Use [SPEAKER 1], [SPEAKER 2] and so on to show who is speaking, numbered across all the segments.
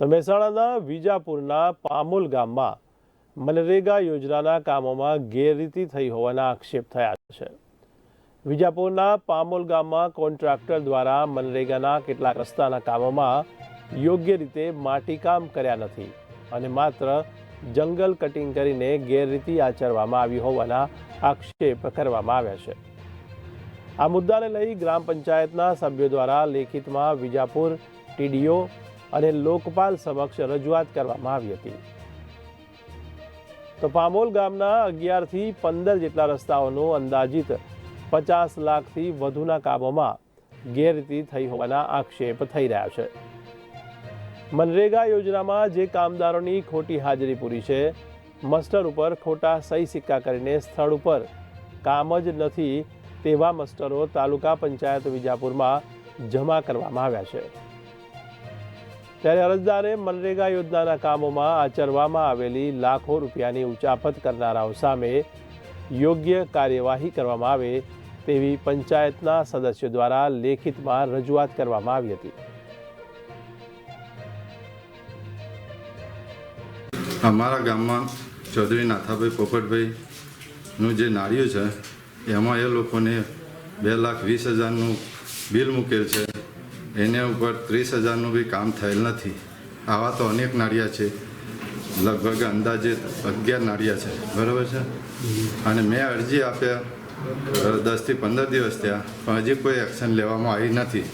[SPEAKER 1] તો મહેસાણાના વિજાપુરના પામોલ ગામમાં મનરેગા યોજનાના કામોમાં ગેરરીતિ થઈ હોવાના આક્ષેપ થયા છે. વિજાપુરના પામોલ ગામમાં કોન્ટ્રાક્ટર દ્વારા મનરેગાના કેટલાક રસ્તાના કામોમાં યોગ્ય રીતે માટીકામ કર્યા નથી અને માત્ર જંગલ કટિંગ કરીને ગેરરીતિ આચરવામાં આવી હોવાના આક્ષેપ કરવામાં આવ્યા છે. આ મુદ્દાને લઈ ગ્રામ પંચાયતના સભ્યો દ્વારા લેખિતમાં વિજાપુર ટીડીઓ અને લોકપાલ સમક્ષ રજૂઆત કરવામાં આવી હતી. તો પામોલ ગામના અગિયારથી પંદર જેટલા રસ્તાઓનું અંદાજિત પચાસ લાખથી વધુના કામોમાં ગેરરીતિ થઈ હોવાના આક્ષેપ થઈ રહ્યા છે. મનરેગા યોજનામાં જે કામદારોની ખોટી હાજરી પૂરી છે, મસ્ટર ઉપર ખોટા સહી સિક્કા કરીને સ્થળ ઉપર કામ જ નથી તેવા મસ્ટરો તાલુકા પંચાયત વિજાપુરમાં જમા કરવામાં આવ્યા છે. ત્યારે અરજદારે મનરેગા યોજનાના કામોમાં આચરવામાં આવેલી લાખો રૂપિયાની ઉચાપત કરનારાઓ સામે યોગ્ય કાર્યવાહી કરવામાં આવે તેવી પંચાયતના સદસ્યો દ્વારા લેખિતમાં રજૂઆત કરવામાં આવી હતી.
[SPEAKER 2] અમારા ગામમાં ચૌધરી નાથાભાઈ પોપટભાઈનું જે નાળિયું છે, એમાં એ લોકોને બે લાખ વીસ હજારનું બિલ મૂકેલ છે. એને ઉપર ત્રીસ હજારનું બી કામ થયેલ નથી. આવા તો અનેક નાળિયા છે. લગભગ અંદાજે અગિયાર નાળિયા છે. બરાબર છે? અને મેં અરજી આપ્યા દસથી પંદર દિવસ થયા, પણ હજી કોઈ એક્શન લેવામાં આવી નથી.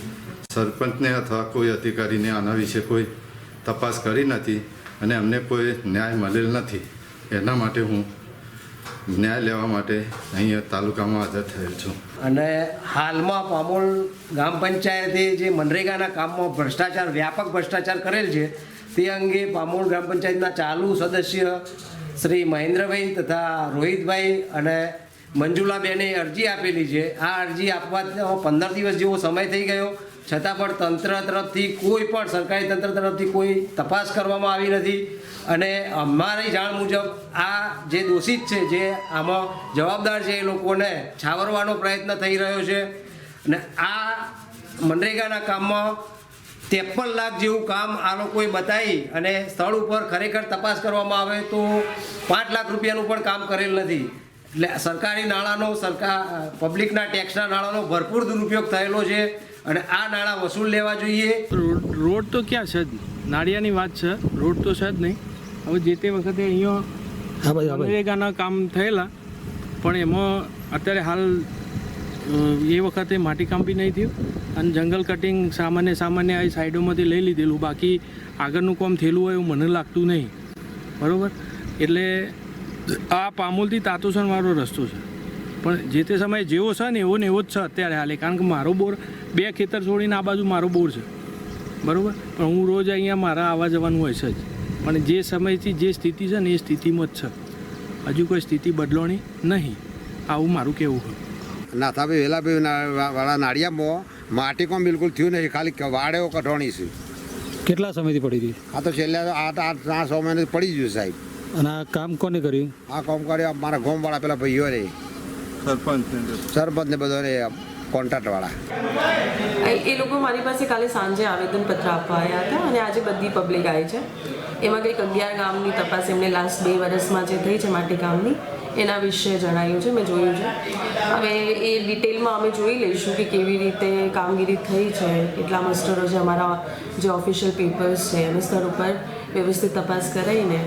[SPEAKER 2] સરપંચને અથવા કોઈ અધિકારીને આના વિશે કોઈ તપાસ કરી નથી અને અમને કોઈ ન્યાય મળેલ નથી. એના માટે હું ન્યાય લેવા માટે અહીંયા તાલુકામાં હાજર થયેલ છું.
[SPEAKER 3] અને હાલમાં પામોલ ગ્રામ પંચાયતે જે મનરેગાના કામમાં ભ્રષ્ટાચાર, વ્યાપક ભ્રષ્ટાચાર કરેલ છે, તે અંગે પામોલ ગ્રામ પંચાયતના ચાલુ સદસ્ય શ્રી મહેન્દ્રભાઈ તથા રોહિતભાઈ અને મંજુલાબેને અરજી આપેલી છે. આ અરજી આપવા પંદર દિવસ જેવો સમય થઈ ગયો. છતાં પણ તંત્ર તરફથી કોઈ પણ સરકારી તંત્ર તરફથી કોઈ તપાસ કરવામાં આવી નથી. અને અમારી જાણ મુજબ આ જે દોષિત છે, જે આમાં જવાબદાર છે, એ લોકોને છાવરવાનો પ્રયત્ન થઈ રહ્યો છે. અને આ મનરેગાના કામમાં ત્રેપન લાખ જેવું કામ આ લોકોએ બતાવી અને સ્થળ ઉપર ખરેખર તપાસ કરવામાં આવે તો પાંચ લાખ રૂપિયાનું પણ કામ કરેલ નથી. એટલે સરકારી નાણાંનો સરકાર, પબ્લિકના ટેક્સના નાણાંનો ભરપૂર દુરુપયોગ થયેલો છે. અને આ નાણાં વસૂલ લેવા જોઈએ.
[SPEAKER 4] રોડ રોડ તો ક્યાં છે જ નાળિયાની વાત છે રોડ તો છે જ નહીં. હવે જે તે વખતે અહીંયા મનરેગાના કામ થયેલા પણ એમાં અત્યારે હાલ એ વખતે માટીકામ બી નહીં થયું અને જંગલ કટિંગ સામાન્ય સામાન્ય આ સાઈડોમાંથી લઈ લીધેલું. બાકી આગળનું કામ થયેલું હોય એવું મને લાગતું નહીં. બરાબર? એટલે આ પામુલથી તાતુસણવાળો રસ્તો છે. પણ જે તે સમયે જેવો છે ને એવો ને એવો જ છે અત્યારે હાલે. કારણ કે મારો બોર બે ખેતર છોડીને આ બાજુ મારો બોર છે. બરાબર? પણ હું રોજ અહીંયા મારા આવવા જવાનું હોય છે જ. પણ જે સમયથી જે સ્થિતિ છે ને એ સ્થિતિમાં જ છે. હજુ કોઈ સ્થિતિ બદલવાની નહીં. આવું મારું કહેવું હોય
[SPEAKER 5] નાથાભાઈ વેલાભાઈ ભાઈ વાળા નાળિયામાં માટી પણ બિલકુલ થયું નહીં. ખાલી વાડેઓ કઢોણી છે.
[SPEAKER 6] કેટલા સમયથી પડી હતી
[SPEAKER 5] આ તો છેલ્લા આઠ આઠ ત્રણ સો મહિને પડી ગયું સાહેબ.
[SPEAKER 6] અને આ કામ કોને કર્યું?
[SPEAKER 5] આ કામ કર્યો મારા ગોમવાળા પેલા ભાઈઓ રે. સરપંચ ને બધો કોન્ટ્રાક્ટ વાળા
[SPEAKER 7] એ- લોકો મારી પાસે કાલે સાંજે આવેદનપત્ર આપવા આવ્યા હતા અને આજે બધી પબ્લિક આવી છે. એમાં કંઈક અગિયાર ગામની તપાસ એમને લાસ્ટ બે વર્ષમાં જે થઈ છે માટી ગામની, એના વિશે જણાયું છે, મેં જોયું છે. હવે એ ડિટેલમાં અમે જોઈ લઈશું કે કેવી રીતે કામગીરી થઈ છે, કેટલા મસ્ટરો છે, અમારા જે ઓફિશિયલ પેપર્સ છે, એના સ્તર ઉપર વ્યવસ્થિત તપાસ કરાવીને